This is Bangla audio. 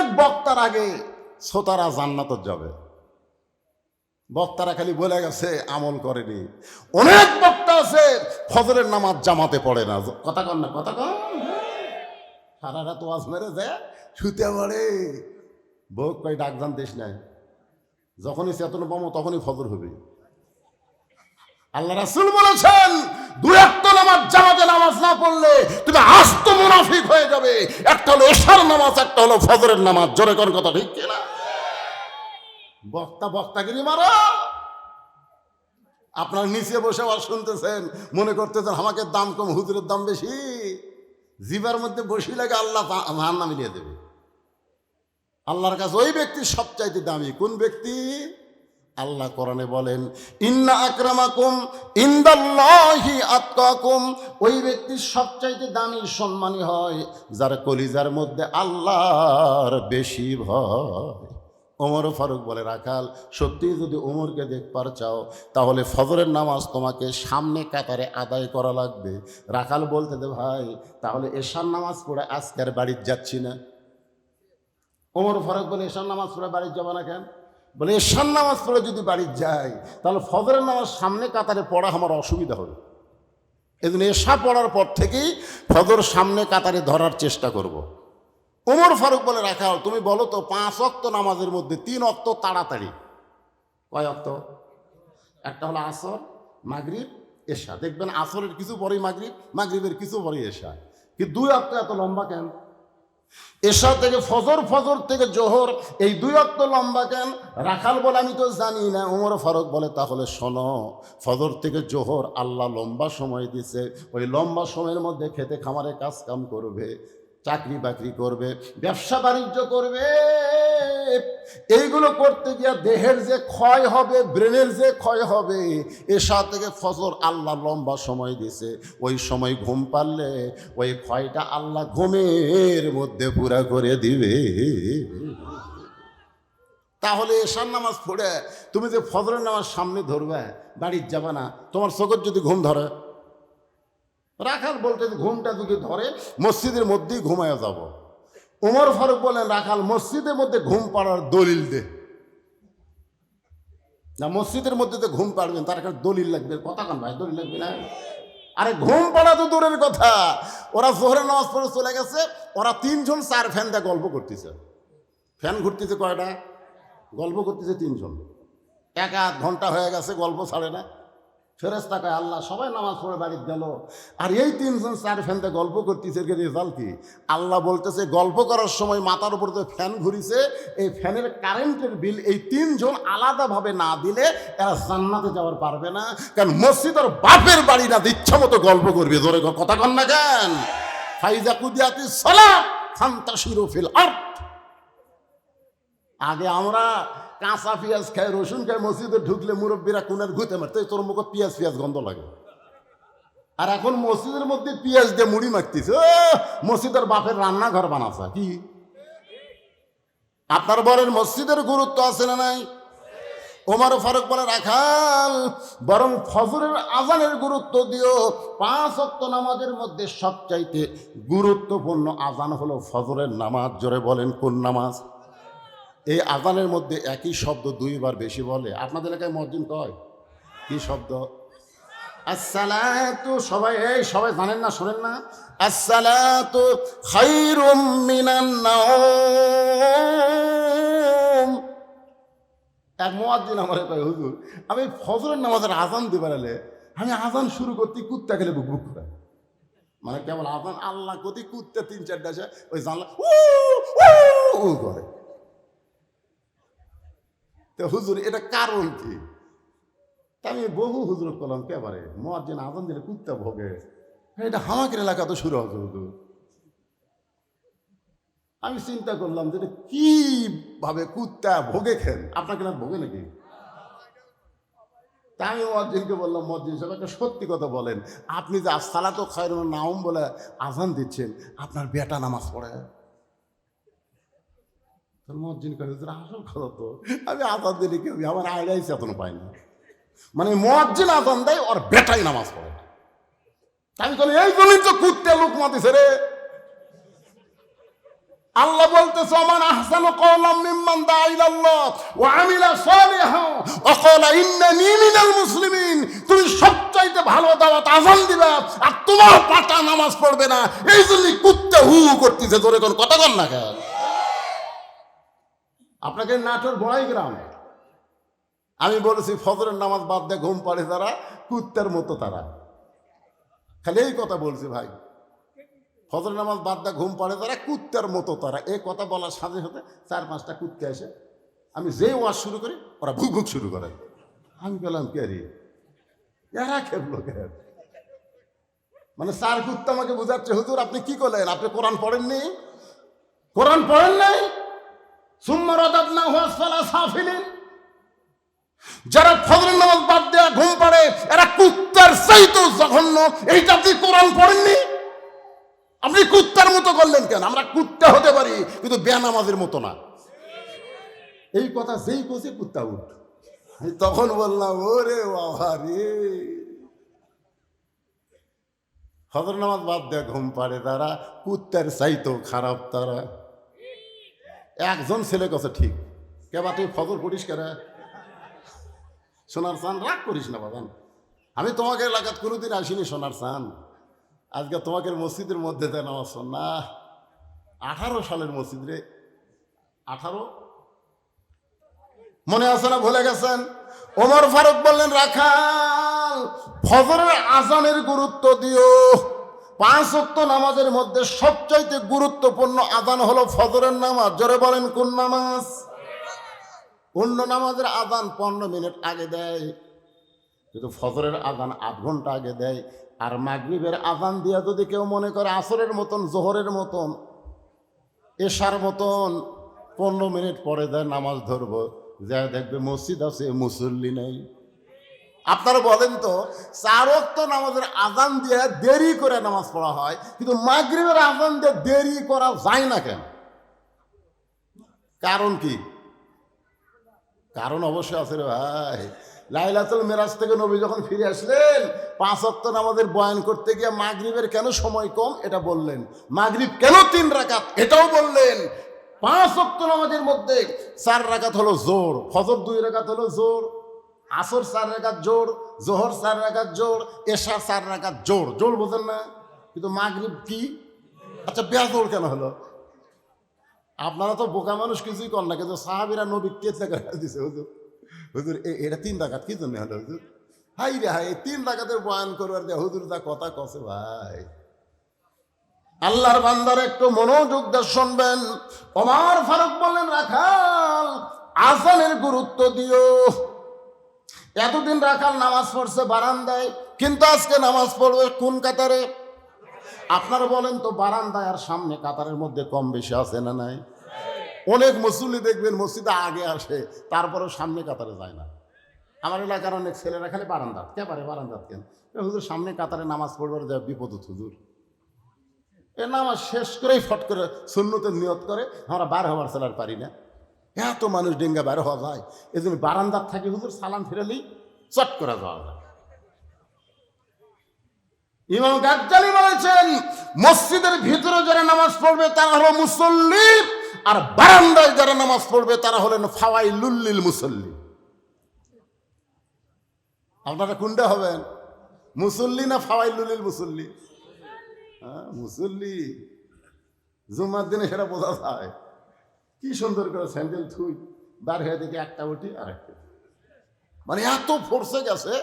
অনেক বক্তার আগে শ্রোতারা জান্নাত যাবে। বক্তারা খালি বলে গেছে, আমল করেনি। অনেক বক্তা আছে, ফজরের নামাজ জামাতে পড়ে না। কথা কন না, কথা কন। সারা রাত ওয়াজ মেরে যায় শুতে পড়ে বউ কই ডাক জানতিস নাই। যখনই চেতন পাবো তখনই ফজর হবে। আল্লাহ রাসুল বলেছেন দু একটা নামাজ জামাতে নামাজ না পড়লে তুমি আস্ত মুনাফিক হয়ে যাবে। একটা হলো এশার নামাজ, একটা হলো ফজরের নামাজ। জোরে কোন কথা ঠিক কিনা? বক্তা বক্তাগিরি মারা। আপনার নিচে বসে আবার শুনতেছেন, মনে করতেছেন আমাকে দাম কম, হুজুরের দাম বেশি। জিবার মধ্যে বসি লাগে আল্লাহ ভার না মিলিয়ে দেবে। আল্লাহর কাছে ওই ব্যক্তি সবচাইতে দামি। কোন ব্যক্তি? আল্লাহ কোরআনে বলেন, ইন্না আকরামাকুম ইন্দাল্লাহি আতকাকুম। ওই ব্যক্তি সবচাইতে দামি, সম্মানী হয়, যার কলিজার মধ্যে আল্লাহর বেশি ভয়। ওমর ফারুক বলে, রাখাল, সত্যি যদি ওমরকে দেখবার চাও, তাহলে ফজরের নামাজ তোমাকে সামনে কাতারে আদায় করা লাগবে। রাখাল বলতে দে, ভাই, তাহলে এশার নামাজ পড়ে আজকের বাড়ির যাচ্ছি না। ওমর ফারুক বলে, এশার নামাজ পড়ে বাড়ির যাব না কেন? বলে, এশার নামাজ পড়ে যদি বাড়ি যাই, তাহলে ফজরের নামাজ সামনে কাতারে পড়া আমার অসুবিধা হবে। এজন্য এশা পড়ার পর থেকেই ফজর সামনে কাতারে ধরার চেষ্টা করব। ওমর ফারুক বলে রাখা হল তুমি বলো তো, পাঁচ অক্ত নামাজের মধ্যে তিন অক্ত তাড়াতাড়ি। কয় অক্ত একটা হলো আসর, মাগরিব, এশা। দেখবেন আসরের কিছু পরেই মাগরিব, মাগরিবের কিছু পরেই এশা। কিন্তু দুই অক্ত এত লম্বা কেন? এশা থেকে ফজর ফজর থেকে জোহর, এই দুই অক্ত লম্বা কেন? রাখাল বলে, আমি তো জানি না। উমর ফারুক বলে, তাহলে শোনো, ফজর থেকে জোহর আল্লাহ লম্বা সময় দিছে। ওই লম্বা সময়ের মধ্যে খেতে খামারে কাজ কাম করবে। চাকরি বাকরি করবে, ব্যবসা বাণিজ্য করবে। এইগুলো করতে গিয়ে দেহের যে ক্ষয় হবে, ব্রেনের যে ক্ষয় হবে এসা থেকে ফজর আল্লাহ লম্বা সময় দিছে। ওই সময় ঘুম পারলে ওই ক্ষয়টা আল্লাহ ঘুমের মধ্যে পুরা করে দিবে। তাহলে এশার নামাজ পড়ে, তুমি যে ফজরের নামাজ সামনে ধরবে, বাড়ির যাবে না, তোমার চোখের যদি ঘুম ধরে রাখাল বলতে ঘুমটা যদি ধরে, মসজিদের মধ্যেই ঘুমায় যাব। উমর ফারুক বলেন, রাখাল, মসজিদের মধ্যে ঘুম পাড়ার দলিল দে। না, মসজিদের মধ্যে তো ঘুম পাড়বেন, তার একটা দলিল লাগবে। কথা কান ভাই, দলিল লাগবে না? আরে, ঘুম পাড়া তো দূরের কথা। ওরা জোহরের নামাজ পড়ে চলে গেছে, ওরা তিনজন চার ফ্যান দিয়ে গল্প করতেছে। ফ্যান ঘুরতেছে কয়টা? গল্প করতেছে তিনজন। এক আধ ঘণ্টা হয়ে গেছে, গল্প ছাড়ে না। ফেরেস তাকায় আল্লাহ সবাই নামাজ পড়ে বাড়িতে গেল। আর এই তিনজন চার ফ্যানতে গল্প করতেছে রেজাল্ট কি? আল্লাহ বলতেছে, গল্প করার সময় মাথার উপর যে ফ্যান ঘুরিছে, এই ফ্যানের কারেন্টের বিল এই তিনজন আলাদাভাবে না দিলে এরা জান্নাতে যাওয়ার পারবে না। কারণ মসজিদ আর বাপের বাড়ি না ইচ্ছা মতো গল্প করবে। জোরে কথা কন না কেন? ফাইজা কুদিয়াতি সালাম ফান্তাসিরু ফিল আর্থ আগে আমরা কাঁচা পেঁয়াজ খায়, রসুন খায়, মসজিদে ঢুকলে মুরব্বীরা কোনের ঘুতে মারতে তোর মুখে পেঁয়াজ পেঁয়াজ গন্ধ লাগে? আর এখন মসজিদের মধ্যে পেঁয়াজ দিয়ে মুড়ি মারতেছে মসজিদের বাপের রান্নাঘর বানাচ্ছে কি? আপনার বলেন মসজিদের গুরুত্ব আছে না নাই? ওমর ফারুক বলে, রাখাল, বরং ফজরের আজানের গুরুত্ব দিও। পাঁচ অক্ত নামাজের মধ্যে সবচাইতে গুরুত্বপূর্ণ আজান হলো ফজরের নামাজ। জোরে বলেন, কোন নামাজ? এই আজানের মধ্যে একই শব্দ দুইবার বেশি বলে। আপনাদের এলাকায় মসজিদ কয়? কি শব্দ? আসসালাতু, সবাই, এই সবাই জানেন না, শোনেন না। আসসালাতু খায়রুম মিনান নাওম। এক মুয়াজ্জিন আমার কয়, হুজুর, আমি ফজরের নামাজের আজান দিবার এলে আমি আজান শুরু করতে কুত্তা গেলে বুক বুক করে। মানে কেবল আজান, আল্লাহ কতি কুত্তা তিন চারটা আছে ওই জানলা উ করে। তো হুজুর, এটা কারণ কি? আমি বহু হুজুর করলাম কেবারে মোয়াজ্জিন আজান দিলে কুত্তা ভোগে। এটা হামাকের এলাকা তো শুরু হতো হুজুর। আমি চিন্তা করলাম যে এটা কীভাবে কুত্তা ভোগে খেন? আপনাকে না ভোগে নাকি? তা আমি মজ্জিনকে বললাম মজ্জিন সাহেব, একটা সত্যি কথা বলেন। আপনি যে আসালা তো খায়ের নাম বলে আজান দিচ্ছেন, আপনার বেটা নামাজ পড়ে। তোর করে, তোর আসল কথা তো। আমি আজান দিলে কেউ আমার পাই না। মানে আজান দেয়, ওর বেটাই নামাজ পড়ে। আমি বলি এই জন্যই তো কুত্তে লোক মাতিছে রে। আল্লাহ বলতেছে, ওমান আহসানু কওলাম মিম্মান দাআ ইলাল্লাহ আমিলা সালিহান মুসলিমিন। তুমি সবচাইতে ভালো দাওয়াত আযান দিবা, আর তোমার পাটা নামাজ পড়বে না। এই জন্য কুত্তে হু করতেছে। জোরে কোন কথা কন না কেন? আপনাকে নাটোর বড়াই গ্রাম। আমি বলেছি, ফজরের নামাজ বাদ দিয়ে ঘুম পাড়ে তারা কুত্তার মতো তারা। খালি এই কথা বলছি ভাই। ফজর নামাজ বাদ দিয়ে ঘুম পাড়ে তারা কুত্তার মতো তারা। এই কথা বলার সাথে সাথে চার পাঁচটা কুত্তে আসে। আমি যে ওয়াজ শুরু করি, ওরা ভুক ভুক শুরু করে। আমি বললাম, কে রে? এরা খেপলো কে? মানে চার কুত্তা আমাকে বোঝাচ্ছে, হুজুর, আপনি কি করলেন? আপনি কোরআন পড়েননি? কোরআন পড়েন নাই? যারা ফজরের নামাজ বাদ দেয়া ঘুম পাড়ে, এরা কুত্তার চাইতো জঘন্য। এইটা আপনি কোরআন পড়েননি? আপনি কুত্তার মতো করলেন কেন? আমরা কুত্তা হতে পারি, কিন্তু বেনামাজের মতো না। এই কথা যেই কোসে কুত্তা উঠ। তখন বললাম, ওরে বাবা রে। ফজর নামাজ বাদ দেয়া ঘুম পাড়ে তারা, কুত্তার চাইতো খারাপ তারা। একজন ছেলে কথা ঠিক। কেবা তুই ফজর পড়িস কেন? সোনার চান রাগ করিস না বাবান। আমি তোমাকে এলাকাত কোনোদিন আসিনি সোনার চান আজকে তোমাকে মসজিদের মধ্যে দেন আমার না, আঠারো সালের মসজিদ রে। আঠারো? মনে আছে না ভুলে গেছেন? ওমর ফারুক বললেন, রাখাল, ফজরের আজানের গুরুত্ব দিও। পাঁচ ওয়াক্ত নামাজের মধ্যে সবচাইতে গুরুত্বপূর্ণ আদান হলো ফজরের নামাজ। জোরে বলেন, কোন নামাজ? অন্য নামাজের আদান পনেরো মিনিট আগে দেয়। কিন্তু ফজরের আদান আধ ঘণ্টা আগে দেয়, আর মাগরিবের আদান দিয়া যদি কেউ মনে করে আসরের মতন, জোহরের মতন, এশার মতন, পনেরো মিনিট পরে দেয়, নামাজ ধরবো। যা দেখবে মসজিদ আছে, মুসল্লি নেই। আপনারা বলেন তো, চার ওয়াক্ত নামাজের আজান দিয়ে দেরি করে নামাজ পড়া হয়, কিন্তু মাগরিবের আজান দিয়ে দেরি করা যায় না কেন? কারণ কি? কারণ অবশ্যই আছে রে ভাই। লাইলাতুল মেরাজ থেকে নবী যখন ফিরে আসলেন, পাঁচ অক্ত নামাজের বয়ান করতে গিয়ে মাগরিবের কেন সময় কম? এটা বললেন। মাগরিব কেন তিন রাকাত? এটাও বললেন। পাঁচ অক্ত নামাজের মধ্যে চার রাকাত হলো জোর, ফজর দুই রাকাত হলো জোর আসর চার রাকাত জোর, জোহর চার রাকাত জোর, এশা চার রাকাত জোর। জোর বোঝেন না? কিন্তু মাগরিব কি? আচ্ছা বেজোর কেন হলো? আপনারা তো বোকা মানুষ, কিছুই কর না, কিন্তু সাহাবিরা নবী কে দিছে, হুজুর। হুজুর এটা তিন ডাকাত কি জন্য হলো, হুজুর? হাই রে হাই, তিন ডাকাতের বয়ান করবার যে হুজুর, যা কথা কছে ভাই। আল্লাহর বান্দার একটু মনোযোগ দিয়ে শুনবেন। ওমার ফারুক বললেন, রাখাল আসানের গুরুত্ব দিও। এতদিন রাখাল নামাজ পড়ছে বারান্দায়, কিন্তু আজকে নামাজ পড়বে কোন কাতারে? আপনারা বলেন তো বারান্দায় আর সামনে কাতারের মধ্যে কম বেশি আছে না নাই? অনেক মুসল্লি দেখবেন মসজিদে আগে আসে তারপরে সামনে কাতারে যায় না। আমার এলাকার অনেক ছেলেরা খালি বারান্দাত। কে পারে বারান্দাত কেন? হুজুর, সামনে কাতারে নামাজ পড়বার যায় বিপদ হুজুর। এ নামাজ শেষ করেই ফট করে শূন্যতের নিয়ত করে, আমরা বার হবার চালার পারি না। এত মানুষ ডেঙ্গা বার হওয়া যায়। এই জন্য বারান্দার থাকি হুজুর, সালাম ফিরালেই চট করে যাওয়া যায়। ইমাম গাজ্জালি বলেছেন, মসজিদের ভিতরে যারা নামাজ পড়বে তারা হলো মুসল্লি, আর বারান্দায় যারা নামাজ পড়বে তারা হলেন ফাওয়াই লুল্লিল মুসল্লি। আপনারা কোনটা হবেন? মুসল্লি না ফাওয়াই লুলিল মুসল্লি? হ্যাঁ মুসল্লি। জুমার দিনে সেটা বোঝা যায়। কি সুন্দর করে স্যান্ডেল থুই, বার হয়ে দেখি একটা উঠি আর একটা মানে এত ফোর্সে গেছে